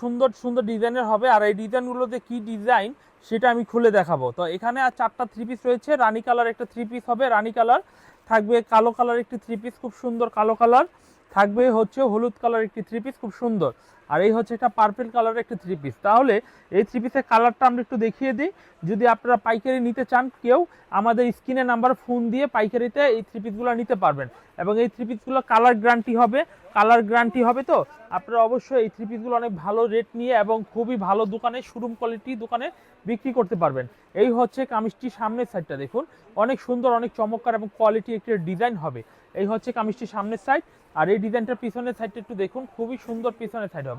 সুন্দর সুন্দর ডিজাইনের হবে। আর এই ডিজাইনগুলোতে কি ডিজাইন, সেটা আমি খুলে দেখাবো। তো এখানে আর চারটা থ্রি পিস রয়েছে। রানী কালার একটা থ্রি পিস হবে, রানী কালার। থাকবে কালো কালার একটি থ্রি পিস খুব সুন্দর কালো কালার। থাকবে হচ্ছে হলুদ কালার একটি থ্রি পিস খুব সুন্দর। আর এই হচ্ছে একটা পার্পেল কালারের একটা থ্রি পিস তাহলে এই থ্রি পিসের কালারটা আমরা একটু দেখিয়ে দিই। যদি আপনারা পাইকারি নিতে চান, কেউ আমাদের স্ক্রিনে নাম্বার ফোন দিয়ে পাইকারিতে এই থ্রি পিসগুলো নিতে পারবেন। এবং এই থ্রি পিসগুলো কালার গ্যারান্টি হবে। কালার গ্যারান্টি হবে তো? আপনারা অবশ্যই এই থ্রি পিসগুলো অনেক ভালো রেট নিয়ে এবং খুবই ভালো দোকানে শোরুম কোয়ালিটি দোকানে বিক্রি করতে পারবেন। এই হচ্ছে কামিজটির সামনের সাইডটা দেখুন। অনেক সুন্দর, অনেক চমৎকার এবং কোয়ালিটি একটি ডিজাইন হবে। এই হচ্ছে কামিজটির সামনের সাইড আর এই ডিজাইনটার পিছনের সাইডটা একটু দেখুন। খুবই সুন্দর পিছনের সাইড হবে।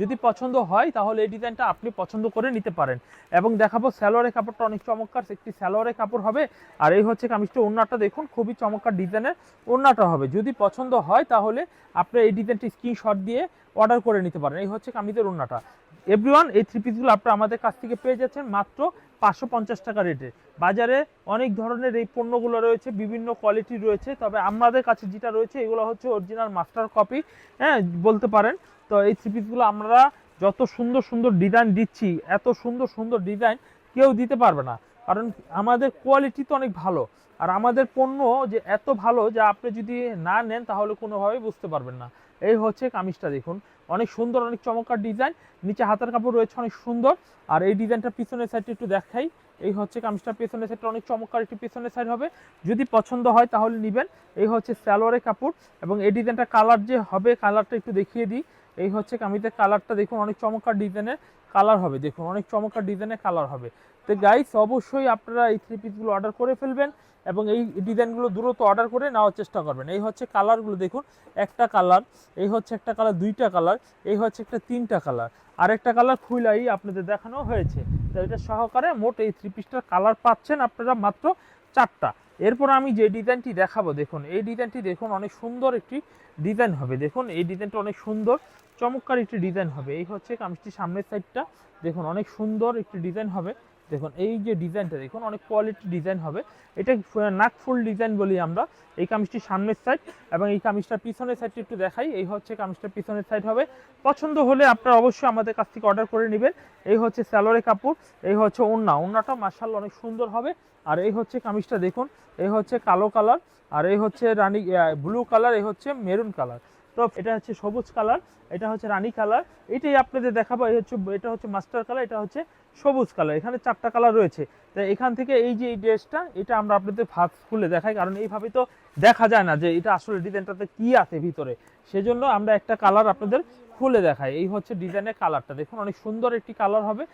যদি পছন্দ হয়, তাহলে এই ডিজাইনটা আপনি পছন্দ করে নিতে পারেন। এবং দেখাবো স্যালোয়ারের কাপড়টা অনেক চমৎকার, একটি স্যালোয়ারের কাপড় হবে। আর এই হচ্ছে কামিজটা ওড়নাটা দেখুন, খুবই চমৎকার ডিজাইনের ওড়নাটা হবে। যদি পছন্দ হয়, তাহলে আপনি এই ডিজাইনটি স্ক্রিনশট দিয়ে অর্ডার করে নিতে পারেন। এই হচ্ছে কামিজের ওড়নাটা। এভরিওয়ান এই থ্রি পিসগুলো আপনারা আমাদের কাছ থেকে পেয়ে যাচ্ছেন মাত্র পাঁচশো পঞ্চাশ টাকা রেটে বাজারে অনেক ধরনের এই পণ্যগুলো রয়েছে, বিভিন্ন কোয়ালিটি রয়েছে। তবে আমাদের কাছে যেটা রয়েছে, এগুলো হচ্ছে অরিজিনাল মাস্টার কপি হ্যাঁ বলতে পারেন তো এই থ্রি আমরা যত সুন্দর সুন্দর ডিজাইন দিচ্ছি, এত সুন্দর সুন্দর ডিজাইন কেউ দিতে পারবে না। কারণ আমাদের কোয়ালিটি তো অনেক ভালো। আর আমাদের পণ্য যে এত ভালো যে আপনি যদি না নেন তাহলে কোনোভাবেই বুঝতে পারবেন না। এই হচ্ছে কামিজটা দেখুন। অনেক সুন্দর, অনেক চমৎকার ডিজাইন নিচে হাতের কাপড় রয়েছে অনেক সুন্দর। আর এই ডিজাইনটা পিছনের সাইডটা একটু দেখাই। এই হচ্ছে কামিজটা পেছনের সাইডটা অনেক চমৎকার। একটি পেছনের সাইড হবে। যদি পছন্দ হয় তাহলে নেবেন। এই হচ্ছে স্যালোয়ারের কাপড়। এবং এই ডিজাইনটা কালার যে হবে কালারটা একটু দেখিয়ে দিই। এই হচ্ছে কামিজের কালারটা দেখুন, অনেক চমৎকার ডিজাইনের কালার হবে, দেখুন, অনেক চমৎকার ডিজাইনের কালার হবে। তো গাইস অবশ্যই আপনারা এই থ্রি পিসগুলো অর্ডার করে ফেলবেন এবং এই ডিজাইনগুলো দ্রুত অর্ডার করে নেওয়ার চেষ্টা করবেন। এই হচ্ছে কালারগুলো দেখুন, একটা কালার এই হচ্ছে একটা কালার দুইটা কালার এই হচ্ছে একটা তিনটা কালার আর একটা কালার খুলাই আপনাদের দেখানো হয়েছে। তো এটা সহকারে মোট এই থ্রি পিসটার কালার পাচ্ছেন আপনারা মাত্র চারটা। এরপর আমি যে ডিজাইনটি দেখাবো, দেখুন, এই ডিজাইনটি দেখুন, অনেক সুন্দর একটি ডিজাইন হবে। দেখুন, এই ডিজাইনটা অনেক সুন্দর, চমৎকার একটি ডিজাইন হবে। এই হচ্ছে কামিজটি সামনের সাইডটা দেখুন, অনেক সুন্দর একটি ডিজাইন হবে। দেখুন, এই যে ডিজাইনটা, দেখুন, অনেক কোয়ালিটি ডিজাইন হবে। এটা নাক ফুল ডিজাইন বলি আমরা? এই কামিজটি সামনের সাইড এবং এই কামিজটার পিছনের সাইডটি একটু দেখাই। এই হচ্ছে কামিজটার পিছনের সাইড হবে। পছন্দ হলে আপনারা অবশ্যই আমাদের কাছ থেকে অর্ডার করে নেবেন। এই হচ্ছে স্যালোরে কাপড়, এই হচ্ছে ওড়না। ওড়নাটা মার্শাল অনেক সুন্দর হবে। আর এই হচ্ছে কামিজটা দেখুন, এই হচ্ছে কালো কালার আর এই হচ্ছে রানী ব্লু কালার এই হচ্ছে মেরুন কালার তো এটা হচ্ছে সবুজ কালার, এটা হচ্ছে রানী কালার। এটাই আপনাদের দেখাবো, এই হচ্ছে, এটা হচ্ছে মাস্টার কালার এটা হচ্ছে সবুজ কালার। এখানে চারটা কালার রয়েছে। তো এখান থেকে এই যে এই ড্রেসটা, এটা আমরা আপনাদের ভাত খুলে দেখাই, কারণ এইভাবে তো দেখা যায় না যে এটা আসলে ডিজাইনটাতে কি আছে ভিতরে। সেজন্য আমরা একটা কালার আপনাদের খুলে দেখায়। এই হচ্ছে ডিজাইনের কালারটা। দেখুন, অনেক সুন্দর একটি কালার হবে।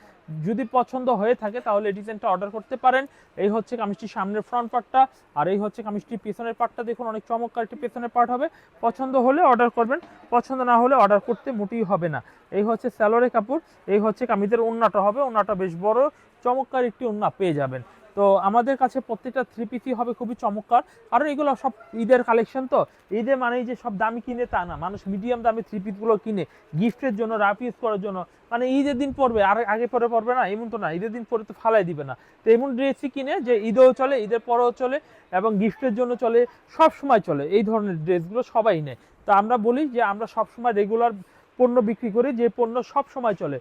যদি পছন্দ হয়ে থাকে, তাহলে এই ডিজাইনটা অর্ডার করতে পারেন। এই হচ্ছে কামিজটির সামনের ফ্রন্ট পার্টটা আর এই হচ্ছে কামিজটির পেছনের পার্টটা দেখুন, অনেক চমৎকার একটি পেছনের পার্ট হবে। পছন্দ হলে অর্ডার করবেন, পছন্দ না হলে অর্ডার করতে মোটেই হবে না। এই হচ্ছে স্যালোরে কাপড়, এই হচ্ছে কামিজের ওন্নাটা হবে। ওন্নাটা বেশ বড়, চমৎকার একটি ওন্না পেয়ে যাবেন। তো আমাদের কাছে প্রত্যেকটা থ্রি পিসই হবে, খুবই চমৎকার। কারণ এগুলো সব ঈদের কালেকশন তো? ঈদের মানেই যে সব দামি কিনে তা না। মানুষ মিডিয়াম দামে থ্রি পিসগুলো কিনে গিফটের জন্য রাফ ইউজ করার জন্য মানে ঈদের দিন পরবে আর আগে পরে পরবে না, এমন তো না। ঈদের দিন পরে তো ফালাই দিবে না। তো এমন ড্রেসই কিনে যে ঈদেও চলে, ঈদের পরেও চলে এবং গিফটের জন্য চলে, সব সময় চলে। এই ধরনের ড্রেসগুলো সবাই নেয়। তো আমরা বলি যে আমরা সব সময় রেগুলার পণ্য বিক্রি করি, যে পণ্য সব সময় চলে।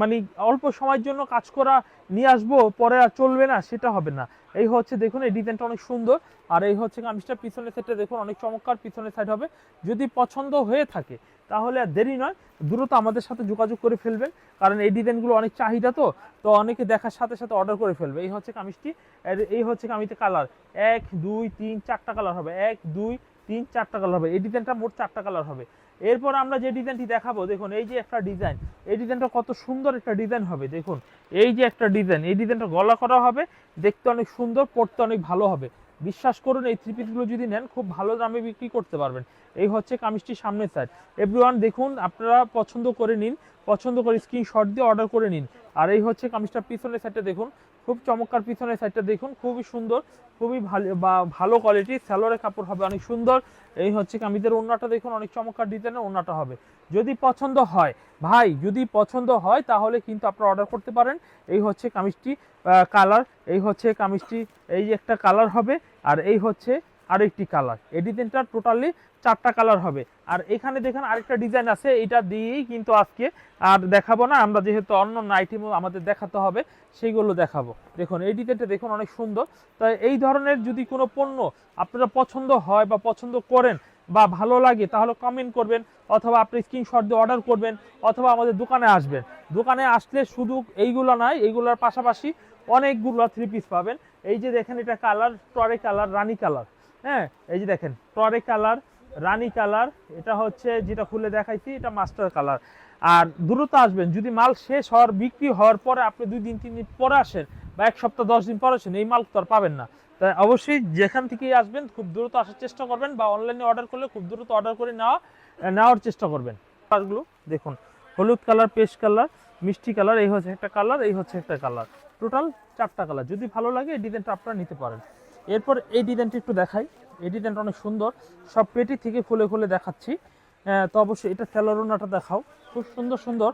মানে অল্প সময়ের জন্য কাজ করা নিয়ে আসব, পরে আর চলবে না, সেটা হবে না। এই হচ্ছে দেখুন, এই ডিজাইনটা অনেক সুন্দর। আর এই হচ্ছে কামিজটা পিছনের সাইডটা দেখুন, অনেক চমৎকার পিছনের সাইড হবে। যদি পছন্দ হয়ে থাকে, তাহলে আর দেরি নয়, দ্রুত আমাদের সাথে যোগাযোগ করে ফেলবেন। কারণ এই ডিজাইনগুলো অনেক চাহিদা তো তো অনেকে দেখার সাথে সাথে অর্ডার করে ফেলবে। এই হচ্ছে কামিজটি এই হচ্ছে কামিজের কালার এক, দুই, তিন, চারটা কালার হবে। এক, দুই, তিন, চারটা কালার হবে। এই ডিজাইনটা মোট চারটা কালার হবে। এরপর আমরা যে ডিজাইনটি দেখাবো, দেখুন, এই যে একটা ডিজাইন, এই ডিজাইনটা কত সুন্দর একটা ডিজাইন হবে, দেখুন, এই যে একটা ডিজাইন, এই ডিজাইনটা গলা করা হবে, দেখতে অনেক সুন্দর পড়তে অনেক ভালো হবে। বিশ্বাস করুন, এই থ্রি পিসগুলো যদি নেন, খুব ভালো দামে বিক্রি করতে পারবেন। এই হচ্ছে কামিজটির সামনের সাইড এভরিওয়ান দেখুন, আপনারা পছন্দ করে নিন, পছন্দ করে স্ক্রিনশট দিয়ে অর্ডার করে নিন। আর এই হচ্ছে কামিজটার পিছনের সাইডটা দেখুন খুব চমৎকার পিছনের সাইডটা দেখুন, খুবই সুন্দর, খুবই ভালো, বা ভালো কোয়ালিটি স্যালোয়ারের কাপড় হবে অনেক সুন্দর। এই হচ্ছে কামিজের ওড়নাটা দেখুন, অনেক চমৎকার ডিজাইনের ওড়নাটা হবে। যদি পছন্দ হয়, ভাই, যদি পছন্দ হয়, তাহলে কিন্তু আপনারা অর্ডার করতে পারেন। এই হচ্ছে কামিজটি কালার এই হচ্ছে কামিজটি, এই একটা কালার হবে, আর এই হচ্ছে আরেকটি কালার এই ডিজাইনটা টোটালি চারটা কালার হবে। আর এখানে দেখেন আরেকটা ডিজাইন আছে এটা দিয়েই কিন্তু আজকে আর দেখাবো না। আমরা যেহেতু অন্য আইটেমও আমাদের দেখাতে হবে, সেইগুলো দেখাবো। দেখুন, এই ডিজাইনটা দেখুন অনেক সুন্দর। তাই এই ধরনের যদি কোনো পণ্য আপনারা পছন্দ হয় বা পছন্দ করেন বা ভালো লাগে, তাহলে কমেন্ট করবেন, অথবা আপনি স্ক্রিনশট দিয়ে অর্ডার করবেন, অথবা আমাদের দোকানে আসবেন। দোকানে আসলে শুধু এইগুলো নয়, এইগুলোর পাশাপাশি অনেকগুলো থ্রি পিস পাবেন। এই যে দেখেন এটা কালার টরে কালার রানী কালার হ্যাঁ এই যে দেখেন, টরে কালার, রানী কালার, এটা হচ্ছে যেটা খুলে দেখাইছি, এটা মাস্টার কালার। আর দ্রুত আসবেন, যদি মাল শেষ হওয়ার, বিক্রি হওয়ার পরে আপনি দুই দিন, তিন দিন পরে আসেন, বা এক সপ্তাহ, দশ দিন পরে আসেন, এই মাল তো আর পাবেন না। তাই অবশ্যই যেখান থেকেই আসবেন, খুব দ্রুত আসার চেষ্টা করবেন, বা অনলাইনে অর্ডার করলে খুব দ্রুত অর্ডার করে নেওয়া নেওয়ার চেষ্টা করবেন। কালারগুলো দেখুন, হলুদ কালার, পেস্ট কালার, মিষ্টি কালার, এই হচ্ছে একটা কালার, এই হচ্ছে একটা কালার। টোটাল চারটা কালার, যদি ভালো লাগে, এই ডিজাইনটা আপনারা নিতে পারেন। এরপর এই ডিজাইনটা একটু দেখাই। এই ডিজাইনটা অনেক সুন্দর। সব পেটি থেকে খুলে খুলে দেখাচ্ছি। তো অবশ্যই এটা স্যালোরোনাটা দেখাও। খুব সুন্দর সুন্দর।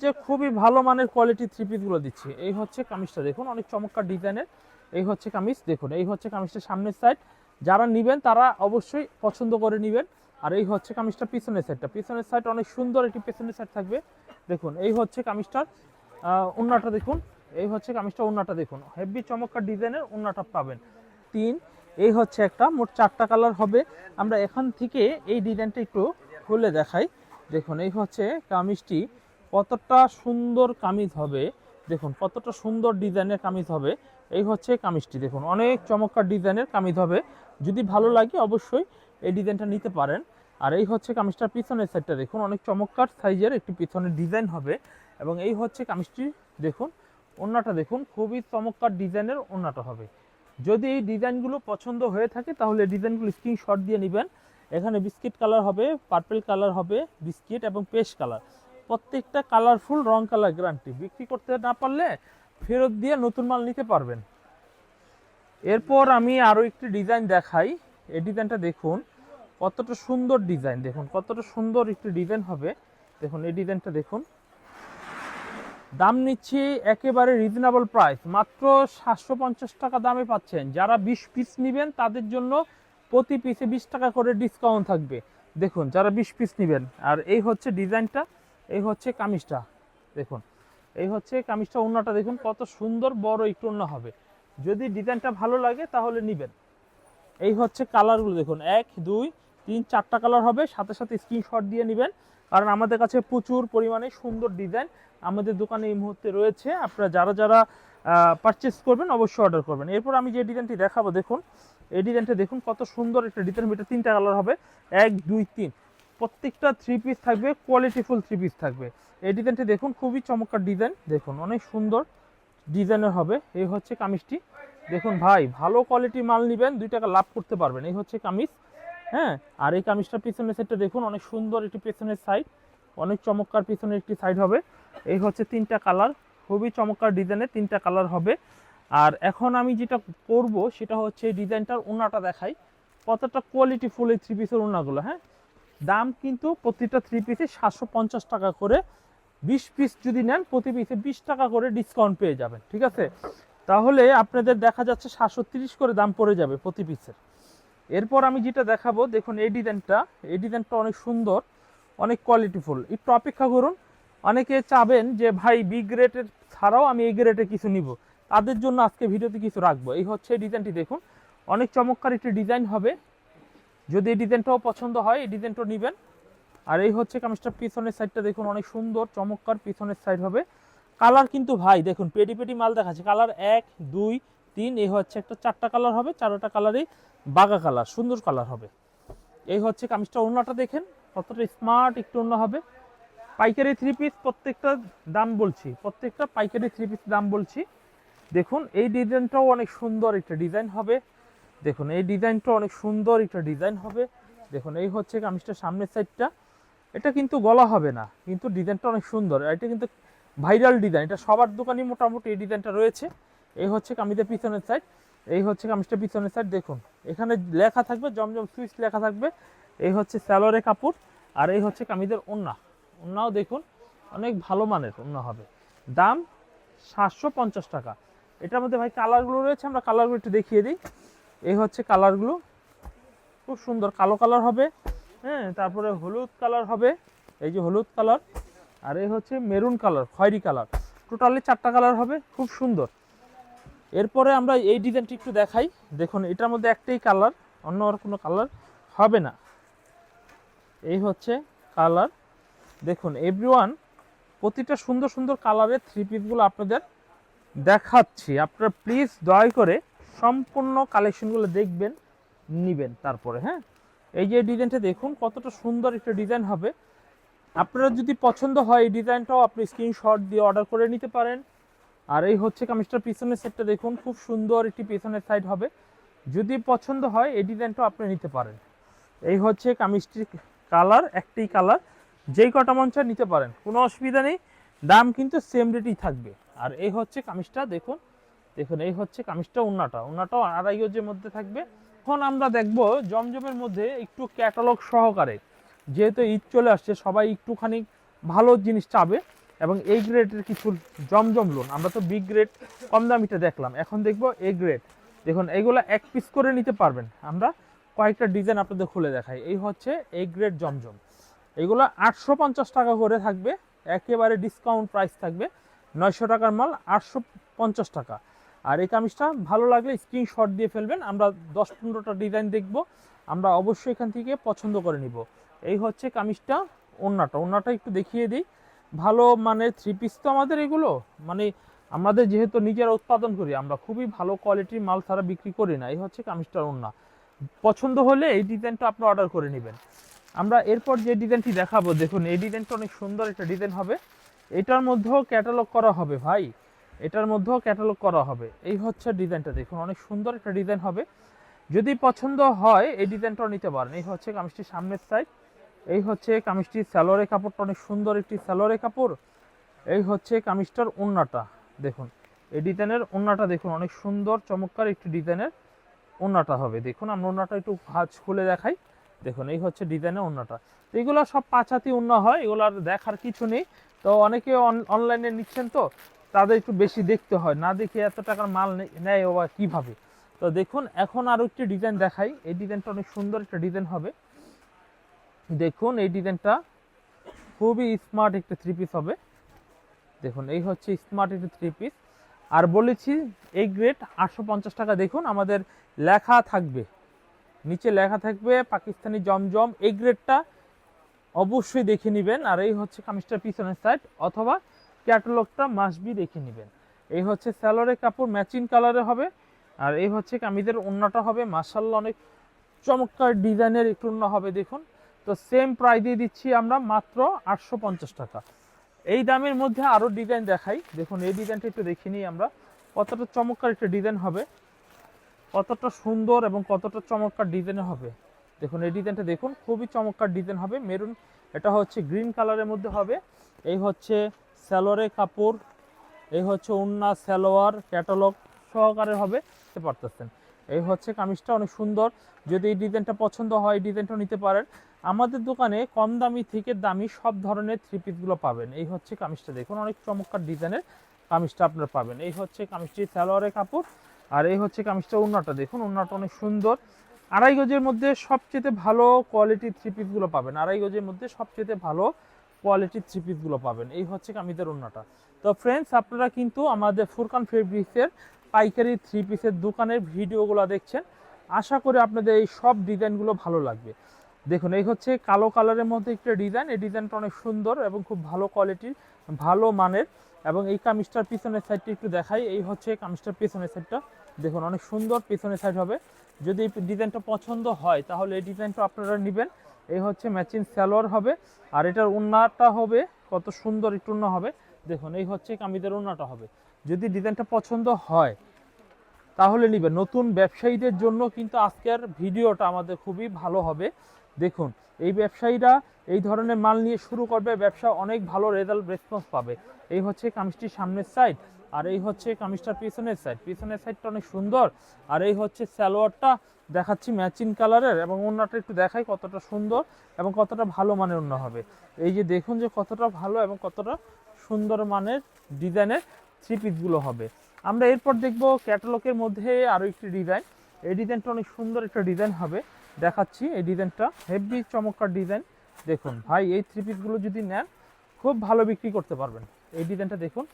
যে খুবই ভালো মানের কোয়ালিটি থ্রি পিসগুলো দিচ্ছি। এই হচ্ছে কামিজটা দেখুন, অনেক চমৎকার ডিজাইনের। এই হচ্ছে কামিজ, দেখুন, এই হচ্ছে কামিজটা সামনের সাইড যারা নেবেন, তারা অবশ্যই পছন্দ করে নেবেন। আর এই হচ্ছে কামিজটা পিছনের সাইডটা পিছনের সাইড অনেক সুন্দর একটি পিছনের সাইড থাকবে। দেখুন, এই হচ্ছে কামিজটার উন্নাটা দেখুন। এই হচ্ছে কামিজটা উন্নাটা দেখুন। হেভি চমৎকার ডিজাইনের উন্নাটা পাবেন। তিন। এই হচ্ছে একটা, মোট চারটা কালার হবে। আমরা এখান থেকে এই ডিজাইনটা একটু খুলে দেখাই। দেখুন, এই হচ্ছে কামিজটি। কতটা সুন্দর কামিজ হবে। দেখুন, কতটা সুন্দর ডিজাইনের কামিজ হবে। এই হচ্ছে কামিজটি। দেখুন, অনেক চমৎকার ডিজাইনের কামিজ হবে। যদি ভালো লাগে অবশ্যই এই ডিজাইনটা নিতে পারেন। আর এই হচ্ছে কামিজটার পিছনের সাইডটা দেখুন, অনেক চমৎকার সাইজের একটি পিছনের ডিজাইন হবে। এবং এই হচ্ছে কামিজটি দেখুন ওন্নাটা দেখুন, খুবই চমৎকার ডিজাইনের ওন্নাটা হবে। যদি এই ডিজাইনগুলো পছন্দ হয়ে থাকে, তাহলে ডিজাইনগুলো স্ক্রিনশট দিয়ে নেবেন। এখানে বিস্কিট কালার হবে পার্পেল কালার হবে বিস্কিট এবং পেস্ট কালার প্রত্যেকটা কালারফুল রং কালার গ্যারান্টি বিক্রি করতে না পারলে ফেরত দিয়ে নতুন মাল নিতে পারবেন। এরপর আমি আরও একটি ডিজাইন দেখাই। এই ডিজাইনটা দেখুন, কতটা সুন্দর ডিজাইন দেখুন, কতটা সুন্দর একটি ডিজাইন হবে। দেখুন, এই ডিজাইনটা দেখুন। দাম নিচ্ছি একেবারে রিজনেবল প্রাইস মাত্র সাতশো পঞ্চাশ টাকা দামে পাচ্ছেন। যারা বিশ পিস নেবেন, তাদের জন্য প্রতি পিসে বিশ টাকা করে ডিসকাউন্ট থাকবে। দেখুন, যারা বিশ পিস নেবেন, আর এই হচ্ছে ডিজাইনটা, এই হচ্ছে কামিজটা, দেখুন, এই হচ্ছে কামিজটা ওন্নাটা দেখুন, কত সুন্দর বড় একটু অন্য হবে। যদি ডিজাইনটা ভালো লাগে, তাহলে নেবেন। এই হচ্ছে কালারগুলো, দেখুন, এক, দুই, তিন, চারটা কালার হবে। সাথে সাথে স্ক্রিনশট দিয়ে নেবেন। কারণ আমাদের কাছে প্রচুর পরিমাণে সুন্দর ডিজাইন। আমাদের দোকানে এই মুহূর্তে রয়েছে। আপনারা যারা যারা পারচেস করবেন অবশ্যই অর্ডার করবেন। এরপর আমি যে ডিজাইনটি দেখাবো, দেখুন। এই ডিজাইনটা দেখুন, কত সুন্দর একটা ডিজাইন এটা তিনটা কালার হবে। এক, দুই, তিন। প্রত্যেকটা থ্রি পিস থাকবে কোয়ালিটিফুল থ্রি পিস থাকবে। এই ডিজাইনটি দেখুন, খুবই চমৎকার ডিজাইন দেখুন, অনেক সুন্দর ডিজাইনের হবে। এই হচ্ছে কামিজটি। দেখুন ভাই, ভালো কোয়ালিটি মাল নেবেন, দুই টাকা লাভ করতে পারবেন। এই হচ্ছে কামিজ। হ্যাঁ আর এই কামিজটার পিছনের সাইডটা দেখুন, অনেক সুন্দর একটি পিছনের সাইড অনেক চমৎকার পিছনের একটি সাইড হবে। এই হচ্ছে তিনটা কালার। খুবই চমৎকার ডিজাইনের তিনটা কালার হবে। আর এখন আমি যেটা করব, সেটা হচ্ছে ডিজাইনটার ওনাটা দেখাই। কতটা কোয়ালিটি ফুল এই থ্রি পিসের ওনাগুলো হ্যাঁ? দাম কিন্তু প্রতিটা থ্রি পিসে সাতশো পঞ্চাশ টাকা করে। বিশ পিস যদি নেন, প্রতি পিসে বিশ টাকা করে ডিসকাউন্ট পেয়ে যাবেন, ঠিক আছে? তাহলে আপনাদের দেখা যাচ্ছে সাতশো তিরিশ করে দাম পড়ে যাবে প্রতি পিসের এরপর আমি যেটা দেখাবো, দেখুন এই ডিজাইনটা। এই ডিজাইনটা অনেক সুন্দর, অনেক কোয়ালিটিফুল একটু অপেক্ষা করুন অনেকে চাবেন যে, ভাই বি গ্রেডের ছাড়াও আমি এই গ্রেডের কিছু নিব। তাদের জন্য আজকে ভিডিওতে কিছু রাখব। এই হচ্ছে ডিজাইনটি দেখুন। অনেক চমৎকার একটি ডিজাইন হবে। যদি এই ডিজাইনটাও পছন্দ হয়, এই ডিজাইনটাও নেবেন। আর এই হচ্ছে কামিজটার পিছনের সাইডটা দেখুন, অনেক সুন্দর, চমৎকার পিছনের সাইড হবে। কালার কিন্তু ভাই, দেখুন, পেটি পেটি মাল দেখাচ্ছে। কালার এক, দুই, তিন, এই হচ্ছে একটা চারটা কালার হবে। চারটা কালারই বাগা কালার সুন্দর কালার হবে। এই হচ্ছে কামিজটা ওড়নাটা দেখেন, কতটা স্মার্ট একটু অন্য হবে। পাইকারি থ্রি পিস প্রত্যেকটা দাম বলছি, প্রত্যেকটা পাইকারি থ্রি পিস দাম বলছি। দেখুন, এই ডিজাইনটাও অনেক সুন্দর একটা ডিজাইন হবে। দেখুন, এই ডিজাইনটা অনেক সুন্দর একটা ডিজাইন হবে। দেখুন, এই হচ্ছে কামিজটার সামনের সাইডটা এটা কিন্তু গলা হবে না, কিন্তু ডিজাইনটা অনেক সুন্দর। এটা কিন্তু ভাইরাল ডিজাইন। এটা সবার দোকানই মোটামুটি এই ডিজাইনটা রয়েছে। এই হচ্ছে কামিজের পিছনের সাইড এই হচ্ছে কামিজটা পিছনের সাইড দেখুন, এখানে লেখা থাকবে, জমজম সুইচ লেখা থাকবে। এই হচ্ছে স্যালোরে কাপড়, আর এই হচ্ছে কামিজের ওন্না। ওন্নাও দেখুন অনেক ভালো মানের ওন্না হবে। দাম সাতশো পঞ্চাশ টাকা। এটার মধ্যে ভাই কালারগুলো রয়েছে, আমরা কালারগুলো একটু দেখিয়ে দিই। এই হচ্ছে কালারগুলো। খুব সুন্দর কালো কালার হবে হ্যাঁ তারপরে হলুদ কালার হবে, এই যে হলুদ কালার। আর এই হচ্ছে মেরুন কালার, খয়েরি কালার। টোটালি চারটা কালার হবে, খুব সুন্দর। এরপরে আমরা এই ডিজাইনটি একটু দেখাই। দেখুন, এটার মধ্যে একটাই কালার, অন্য আর কোনো কালার হবে না। এই হচ্ছে কালার দেখুন এভরিওয়ান প্রতিটা সুন্দর সুন্দর কালারের থ্রি পিসগুলো আপনাদের দেখাচ্ছি। আপনারা প্লিজ দয়া করে সম্পূর্ণ কালেকশনগুলো দেখবেন, নিবেন তারপরে হ্যাঁ? এই যে ডিজাইনটা দেখুন, কতটা সুন্দর একটা ডিজাইন হবে। আপনারা যদি পছন্দ হয় এই ডিজাইনটাও আপনি স্ক্রিনশট দিয়ে অর্ডার করে নিতে পারেন। আর এই হচ্ছে কামিজটার পিছনের সেটটা দেখুন, খুব সুন্দর একটি পিছনের সাইড হবে। যদি পছন্দ হয়, এই ডিজাইনটাও আপনি নিতে পারেন। এই হচ্ছে কামিজটির কালার একটি কালার যেই কটা চায় নিতে পারেন, কোনো অসুবিধা নেই। দাম কিন্তু সেম রেটই থাকবে। আর এই হচ্ছে কামিজটা, দেখুন। দেখুন, এই হচ্ছে কামিজটা, উন্নাটা। উন্নাটাও আড়াই গজের মধ্যে থাকবে। এখন আমরা দেখব জমজমের মধ্যে একটু ক্যাটালগ সহকারে। যেহেতু ঈদ চলে আসছে, সবাই একটুখানি ভালো জিনিস চাবে এবং এই গ্রেডের কিছু জমজম লোন আমরা তো বিগ গ্রেড কম দামিটা দেখলাম। এখন দেখব এ গ্রেড দেখুন, এইগুলো এক পিস করে নিতে পারবেন। আমরা কয়েকটা ডিজাইন আপনাদের খুলে দেখাই। এই হচ্ছে এ গ্রেড জমজম। এগুলো আটশো পঞ্চাশ টাকা করে থাকবে। একেবারে ডিসকাউন্ট প্রাইস থাকবে। নয়শো টাকার মাল আটশো পঞ্চাশ টাকা। আর এই কামিজটা ভালো লাগলে স্ক্রিনশট দিয়ে ফেলবেন। আমরা দশ পনেরোটা ডিজাইন দেখব। আমরা অবশ্যই এখান থেকে পছন্দ করে নিব। এই হচ্ছে কামিজটা ওন্নাটা ওন্নাটা একটু দেখিয়ে দিই। ভালো মানে থ্রি পিস তো আমাদের এগুলো। মানে আমাদের যেহেতু নিজেরা উৎপাদন করি, আমরা খুবই ভালো কোয়ালিটির মাল ছাড়া বিক্রি করি না। এই হচ্ছে কামিজটার ওন্না পছন্দ হলে এই ডিজাইনটা আপনি অর্ডার করে নেবেন। আমরা এরপর যে ডিজাইনটি দেখাবো, দেখুন, এই ডিজাইনটা অনেক সুন্দর একটা ডিজাইন হবে। এটার মধ্যেও ক্যাটালগ করা হবে ভাই। এটার মধ্যেও ক্যাটালগ করা হবে। এই হচ্ছে ডিজাইনটা, দেখুন, অনেক সুন্দর একটা ডিজাইন হবে। যদি পছন্দ হয়, এই ডিজাইনটাও নিতে পারেন। এই হচ্ছে কামিজটির সামনের সাইড এই হচ্ছে কামিজটির স্যালোরে কাপড়টা, অনেক সুন্দর একটি স্যালোরে কাপড়। এই হচ্ছে কামিজটার ওন্নাটা দেখুন। এই ডিজাইনের ওন্নাটা দেখুন, অনেক সুন্দর, চমৎকার একটি ডিজাইনের ওন্নাটা হবে। দেখুন, আমরা ওন্নাটা একটু ভাজ খুলে দেখাই। দেখুন, এই হচ্ছে ডিজাইনের তো এগুলো সব পাঁচাতি ওন্না হয় এগুলো আর দেখার কিছু নেই। তো অনেকে অনলাইনে নিচ্ছেন তো, তাদের একটু বেশি দেখতে হয়। না দেখে এত টাকার মাল নেয় ও বা কীভাবে? তো দেখুন, এখন আরও একটি ডিজাইন দেখাই। এই ডিজাইনটা অনেক সুন্দর একটা ডিজাইন হবে। দেখুন, এই ডিজাইনটা খুবই স্মার্ট একটা থ্রি পিস হবে। দেখুন, এই হচ্ছে স্মার্ট একটা থ্রি পিস আর বলেছি এই গ্রেড আটশো পঞ্চাশ টাকা। দেখুন, আমাদের লেখা থাকবে। নিচে লেখা থাকবে পাকিস্তানি জমজম, এই গ্রেডটা অবশ্যই দেখে নেবেন। আর এই হচ্ছে কামিজটার পিছনের সাইড অথবা ক্যাটালগটা মাসবি দেখে নেবেন। এই হচ্ছে স্যালোরে কাপড় ম্যাচিং কালারে হবে। আর এই হচ্ছে কামিজের ওন্নাটা হবে। মার্শাল্লাহ অনেক চমৎকার ডিজাইনের একটু ওন্না হবে, দেখুন। তো সেম প্রাইস দিয়ে দিচ্ছি আমরা মাত্র আটশো পঞ্চাশ টাকা। এই দামের মধ্যে আরও ডিজাইন দেখাই। দেখুন, এই ডিজাইনটা একটু দেখে নিই আমরা। কতটা চমৎকার একটা ডিজাইন হবে। কতটা সুন্দর এবং কতটা চমৎকার ডিজাইনের হবে। দেখুন, এই ডিজাইনটা দেখুন, খুবই চমৎকার ডিজাইন হবে। মেরুন, এটা হচ্ছে গ্রিন কালারের মধ্যে হবে। এই হচ্ছে স্যালোরে কাপড়, এই হচ্ছে উন্না সালোয়ার ক্যাটালগ সহকারে হবে, দেখতে পারতেছেন। এই হচ্ছে কামিজটা অনেক সুন্দর। যদি এই ডিজাইনটা পছন্দ হয়, এই ডিজাইনটা নিতে পারেন। আমাদের দোকানে কম দামি থেকে দামি সব ধরনের থ্রি পিসগুলো পাবেন। এই হচ্ছে কামিজটা দেখুন, অনেক চমৎকার ডিজাইনের কামিজটা আপনারা পাবেন। এই হচ্ছে কামিজটি সালোয়ারের কাপড় আর এই হচ্ছে কামিজটা উন্নাটা। দেখুন, উন্নাটা অনেক সুন্দর। আড়াই গজের মধ্যে সবচেয়ে ভালো কোয়ালিটির থ্রি পিসগুলো পাবেন। আড়াই গজের মধ্যে সবচেয়ে ভালো কোয়ালিটির থ্রি পিসগুলো পাবেন। এই হচ্ছে কামিজের উন্নাটা। তো ফ্রেন্ডস আপনারা কিন্তু আমাদের ফুরকান ফেব্রিক্সের পাইকারি থ্রি পিসের দোকানের ভিডিওগুলো দেখছেন। আশা করি আপনাদের এই সব ডিজাইনগুলো ভালো লাগবে। দেখুন, এই হচ্ছে কালো কালারের মধ্যে একটা ডিজাইন এই ডিজাইনটা অনেক সুন্দর এবং খুব ভালো কোয়ালিটির ভালো মানের। এবং এই কামিজটার পিছনের সাইডটা একটু দেখাই। এই হচ্ছে কামিজটার পিছনের সাইডটা দেখুন, অনেক সুন্দর পিছনের সাইড হবে। যদি এই ডিজাইনটা পছন্দ হয়, তাহলে এই ডিজাইনটা আপনারা নেবেন। এই হচ্ছে ম্যাচিং স্যালোয়ার হবে, আর এটার উন্নাটা হবে কত সুন্দর, একটু উন্না হবে। দেখুন, এই হচ্ছে কামিজের উন্নাটা হবে। যদি ডিজাইনটা পছন্দ হয়, তাহলে নিবেন। নতুন ব্যবসায়ীদের জন্য কিন্তু আজকের ভিডিওটা আমাদের খুবই ভালো হবে। দেখুন, এই ব্যবসায়ীরা এই ধরনের মাল নিয়ে শুরু করবে, ব্যবসা অনেক ভালো রেজাল্ট রেসপন্স পাবে। এই হচ্ছে কামিজটির সামনের সাইড আর এই হচ্ছে কামিজটার পিছনের সাইড পিছনের সাইডটা অনেক সুন্দর। আর এই হচ্ছে স্যালোয়ারটা দেখাচ্ছি ম্যাচিং কালারের এবং ওন্নাটা একটু দেখাই কতটা সুন্দর এবং কতটা ভালো মানের ওন্না হবে। এই যে দেখুন যে কতটা ভালো এবং কতটা সুন্দর মানের ডিজাইনের থ্রি পিসগুলো হবে। আমরা এরপর দেখব ক্যাটালগের মধ্যে আরও একটি ডিজাইন এই ডিজাইনটা অনেক সুন্দর একটা ডিজাইন হবে। দেখাচ্ছি এই ডিজাইনটা হেভি চমৎকার ডিজাইন দেখুন, ভাই, এই থ্রি পিসগুলো যদি নেন, খুব ভালো বিক্রি করতে পারবেন। এই ডিজাইনটা দেখুন,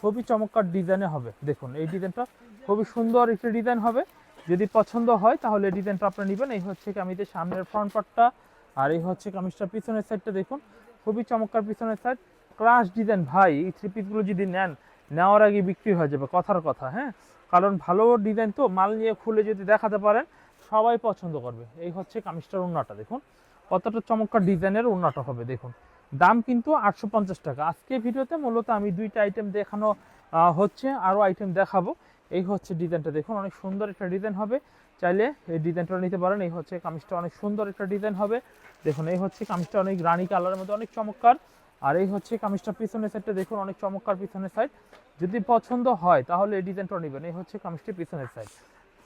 খুবই চমৎকার ডিজাইনে হবে। দেখুন, এই ডিজাইনটা খুবই সুন্দর একটি ডিজাইন হবে। যদি পছন্দ হয়, তাহলে ডিজাইনটা আপনি নেবেন। এই হচ্ছে কামিজের সামনের ফ্রন্ট পার্টটা আর এই হচ্ছে কামিজটার পিছনের সাইডটা দেখুন, খুবই চমৎকার পিছনের সাইড ক্রাশ ডিজাইন ভাই, এই থ্রি পিসগুলো যদি নেন, নেওয়ার আগে বিক্রি হয়ে যাবে, কথার কথা হ্যাঁ? কারণ ভালো ডিজাইন তো, মাল নিয়ে খুলে যদি দেখাতে পারেন, সবাই পছন্দ করবে। এই হচ্ছে কামিজটার উন্নাটা, দেখুন, কতটা চমৎকার ডিজাইনের উন্নাটা হবে, দেখুন। দাম কিন্তু আটশো পঞ্চাশ টাকা। আজকে ভিডিওতে মূলত আমি দুইটা আইটেম দেখানো হচ্ছে আরও আইটেম দেখাবো। এই হচ্ছে ডিজাইনটা দেখুন, অনেক সুন্দর একটা ডিজাইন হবে। চাইলে এই ডিজাইনটা নিতে পারেন, এই হচ্ছে কামিজটা অনেক সুন্দর একটা ডিজাইন হবে। দেখুন, এই হচ্ছে কামিজটা অনেক রানী কালারের মধ্যে অনেক চমৎকার। আর এই হচ্ছে কামিজটা পিছনের সাইডটা দেখুন, অনেক চমৎকার পিছনের সাইড যদি পছন্দ হয়, তাহলে এই ডিজাইনটা নেবেন। এই হচ্ছে কামিজটি পিছনের সাইড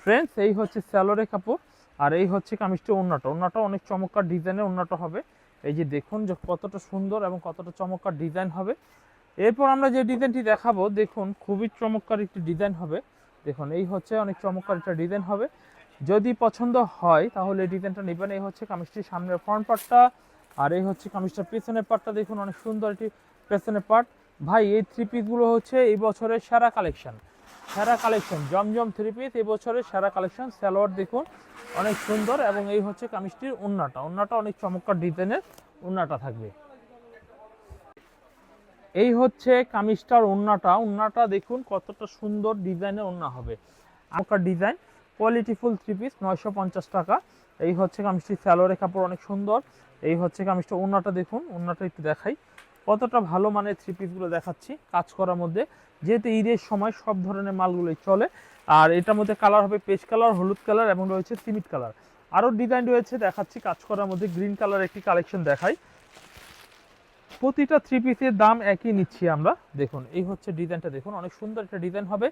ফ্রেন্ডস এই হচ্ছে স্যালোরে কাপড়। আর এই হচ্ছে কামিজটি ওন্নাটা ওন্নাটা অনেক চমৎকার ডিজাইনের ওন্নাটা হবে। এই যে দেখুন যে কতটা সুন্দর এবং কতটা চমৎকার ডিজাইন হবে। এরপর আমরা যে ডিজাইনটি দেখাবো, দেখুন খুবই চমৎকার একটি ডিজাইন হবে। দেখুন, এই হচ্ছে অনেক চমৎকার একটা ডিজাইন হবে। যদি পছন্দ হয়, তাহলে এই ডিজাইনটা নেবেন। এই হচ্ছে কামিজটির সামনের ফ্রন্ট পার্টটা আর এই হচ্ছে কামিজটার পেছনের পার্টটা দেখুন, অনেক সুন্দর একটি পেছনের পার্ট ভাই, এই থ্রি পিসগুলো হচ্ছে এই বছরের সেরা কালেকশন সেরা কালেকশন, জমজম থ্রি পিস এই বছরের সেরা কালেকশন, সালোয়ার দেখুন, অনেক সুন্দর এবং এই হচ্ছে কামিজটির উন্নাটা। উন্নাটা অনেক চমৎকার ডিজাইনের উন্নাটা থাকবে। এই হচ্ছে কামিজটার উন্নাটা। উন্নাটা দেখুন কতটা সুন্দর ডিজাইনের উন্না হবে। চমৎকার ডিজাইন কোয়ালিটিফুল থ্রি পিস নয়শো পঞ্চাশ টাকা। এই হচ্ছে কামিজটির স্যালোয়ারের কাপড় অনেক সুন্দর। এই হচ্ছে কামিজটা উন্নাটা দেখুন, উন্নাটা একটু দেখাই। কতটা ভালো মানের থ্রি পিসগুলো দেখাচ্ছি, কাজ করার মধ্যে। যেহেতু ঈদের সময় সব ধরনের মালগুলোই চলে। আর এটার মধ্যে কালার হবে পেস্ট কালার, হলুদ কালার এবং রয়েছে সিমিট কালার। আরও ডিজাইন রয়েছে, দেখাচ্ছি কাজ করার মধ্যে গ্রিন কালার একটি কালেকশন দেখাই। প্রতিটা থ্রি পিসের দাম একই নিচ্ছি আমরা। দেখুন, এই হচ্ছে ডিজাইনটা, দেখুন, অনেক সুন্দর একটা ডিজাইন হবে।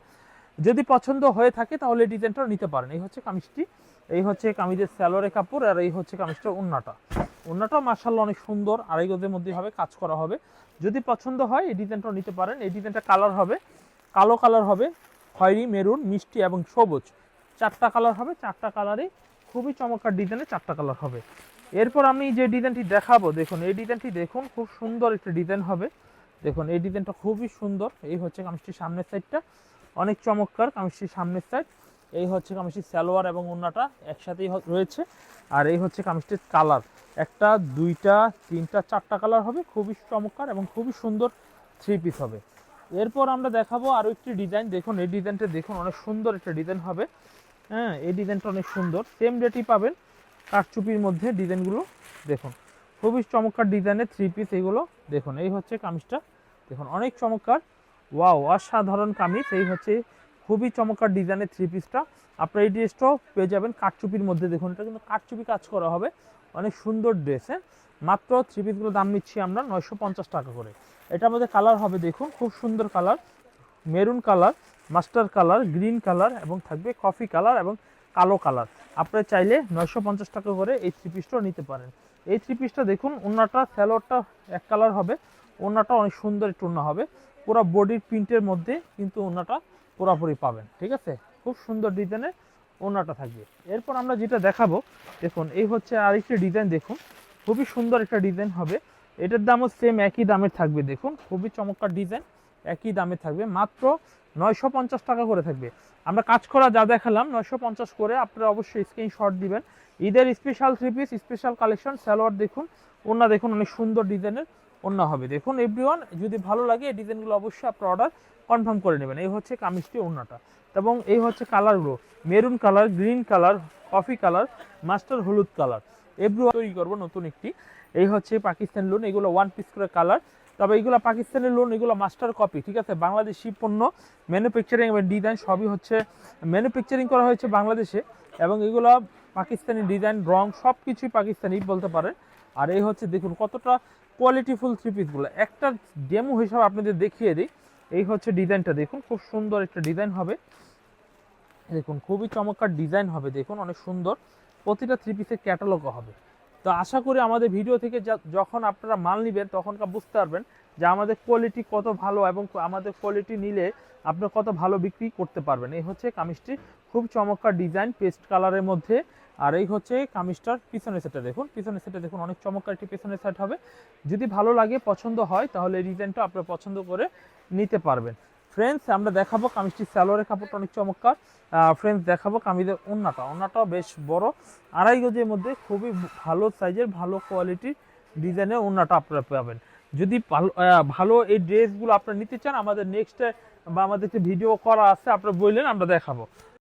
যদি পছন্দ হয়ে থাকে তাহলে এই ডিজাইনটা নিতে পারেন। এই হচ্ছে কামিজটি, এই হচ্ছে কামিজের স্যালোরে কাপড় আর এই হচ্ছে কামিজটার উন্নাটা উন্নাটা মার্শাল্লাহ অনেক সুন্দর, আড়াই গজের মধ্যে হবে, কাজ করা হবে। যদি পছন্দ হয়, এই ডিজাইনটা নিতে পারেন। এই ডিজাইনটা কালার হবে, কালো কালার হবে, খয়েরি, মেরুন, মিষ্টি এবং সবুজ। চারটা কালার হবে, চারটা কালারই, খুবই চমৎকার ডিজাইনে চারটা কালার হবে। এরপর আমি যে ডিজাইনটি দেখাবো, দেখুন, এই ডিজাইনটি দেখুন, খুব সুন্দর একটা ডিজাইন হবে। দেখুন, এই ডিজাইনটা খুবই সুন্দর। এই হচ্ছে কামিজটির সামনের সাইডটা অনেক চমৎকার কামিজটির সামনের সাইড এই হচ্ছে কামিজটির সালোয়ার এবং ওন্নাটা একসাথেই রয়েছে। আর এই হচ্ছে কামিজটির কালার। একটা, দুইটা, তিনটা, চারটা কালার হবে। খুবই চমৎকার এবং খুবই সুন্দর থ্রি পিস হবে। এরপর আমরা দেখাবো আরও একটি ডিজাইন। দেখুন, এই ডিজাইনটা দেখুন, অনেক সুন্দর একটা ডিজাইন হবে। হ্যাঁ এই ডিজাইনটা অনেক সুন্দর। সেম রেটই পাবেন। কাঠচুপির মধ্যে ডিজাইনগুলো দেখুন। খুবই চমৎকার ডিজাইনের থ্রি পিস এগুলো দেখুন। এই হচ্ছে কামিজটা। দেখুন, অনেক চমৎকার। ওয়াও, অসাধারণ কামিজ। এই হচ্ছে খুবই চমৎকার ডিজাইনের থ্রি পিসটা আপনার এই ড্রেসটাও পেয়ে যাবেন, কাঠচুপির মধ্যে দেখুন, এটা কিন্তু কাঠচুপি কাজ করা হবে। অনেক সুন্দর ড্রেস হ্যাঁ? মাত্র থ্রি পিসগুলো দাম নিচ্ছি আমরা নয়শো পঞ্চাশ টাকা করে। এটার মধ্যে কালার হবে, দেখুন, খুব সুন্দর colour maroon colour master colour green colour এবং থাকবে কফি কালার এবং কালো কালার আপনারা চাইলে নয়শো পঞ্চাশ টাকা করে এই থ্রি পিসটাও নিতে পারেন। এই থ্রি পিসটা দেখুন, ওনাটা স্যালোয়ারটা এক কালার হবে। ওনাটা অনেক সুন্দর একটু হবে। পুরো বডির প্রিন্টের মধ্যে কিন্তু ওনাটা পুরোপুরি পাবেন, ঠিক আছে? খুব সুন্দর ডিজাইনের ওনাটা থাকবে। এরপর আমরা যেটা দেখাবো, দেখুন, এই হচ্ছে আরেকটি ডিজাইন দেখুন। খুবই সুন্দর একটা ডিজাইন হবে। এটার দামও সেম একই দামের থাকবে, দেখুন। খুবই চমৎকার ডিজাইন একই দামে থাকবে। মাত্র নয়শো পঞ্চাশ টাকা করে থাকবে। আমরা কাজ করা যা দেখালাম, নয়শো পঞ্চাশ করে আপনারা অবশ্যই স্ক্রিনশট দিবেন। ঈদের special three piece special collection salwar দেখুন। ওনা দেখুন, অনেক সুন্দর ডিজাইনের ওনা হবে। দেখুন এভরিওয়ান যদি ভালো লাগে, এই ডিজাইনগুলো অবশ্যই আপনার অর্ডার কনফার্ম করে নেবেন। এই হচ্ছে কামিজটি ওনাটা এবং এই হচ্ছে কালারগুলো। Maroon colour, green colour, coffee colour, master হলুদ কালার। এভরিওয়ান তৈরি করব নতুন একটি। এই হচ্ছে পাকিস্তান লোন এগুলো ওয়ান পিস করে কালার তবে এগুলো পাকিস্তানের লোন এগুলো মাস্টার কপি ঠিক আছে? বাংলাদেশি পণ্য ম্যানুফ্যাকচারিং এবং ডিজাইন সবই হচ্ছে ম্যানুফ্যাকচারিং করা হয়েছে বাংলাদেশে। এবং এগুলো পাকিস্তানি ডিজাইন রং সব কিছুই পাকিস্তানি বলতে পারেন। আর এই হচ্ছে দেখুন কতটা কোয়ালিটিফুল থ্রি পিসগুলো একটা ডেমো হিসাবে আপনাদের দেখিয়ে দিই। এই হচ্ছে ডিজাইনটা দেখুন, খুব সুন্দর একটা ডিজাইন হবে। দেখুন, খুবই চমৎকার ডিজাইন হবে, দেখুন, অনেক সুন্দর। প্রতিটা থ্রি পিসের ক্যাটালগও হবে। তো আশা করি আমাদের ভিডিও থেকে যখন আপনারা মাল নেবেন, তখনকার বুঝতে পারবেন যে আমাদের কোয়ালিটি কত ভালো এবং আমাদের কোয়ালিটি নিলে আপনি কত ভালো বিক্রি করতে পারবেন। এই হচ্ছে কামিজটি, খুব চমৎকার ডিজাইন পেস্ট কালারের মধ্যে। আর এই হচ্ছে কামিজটার পিছনের সেটটা দেখুন, পিছনের সেটটা দেখুন, অনেক চমৎকার একটি পিছনের সেট হবে। যদি ভালো লাগে, পছন্দ হয়, তাহলে এই ডিজাইনটা আপনারা পছন্দ করে নিতে পারবেন। ফ্রেন্ডস আমরা দেখাবো কামিজটি স্যালোয়ারের কাপড়টা অনেক চমৎকার। ফ্রেন্ডস দেখাবো কামিজের ওন্নাটা। ওন্নাটাও বেশ বড়। আড়াই গজের মধ্যে খুবই ভালো সাইজের, ভালো কোয়ালিটির ডিজাইনের ওন্নাটা আপনারা পাবেন। যদি ভালো এই ড্রেসগুলো আপনারা নিতে চান, আমাদের নেক্সট বা আমাদের ভিডিও করা আছে, আপনারা বললেন, আমরা দেখাবো।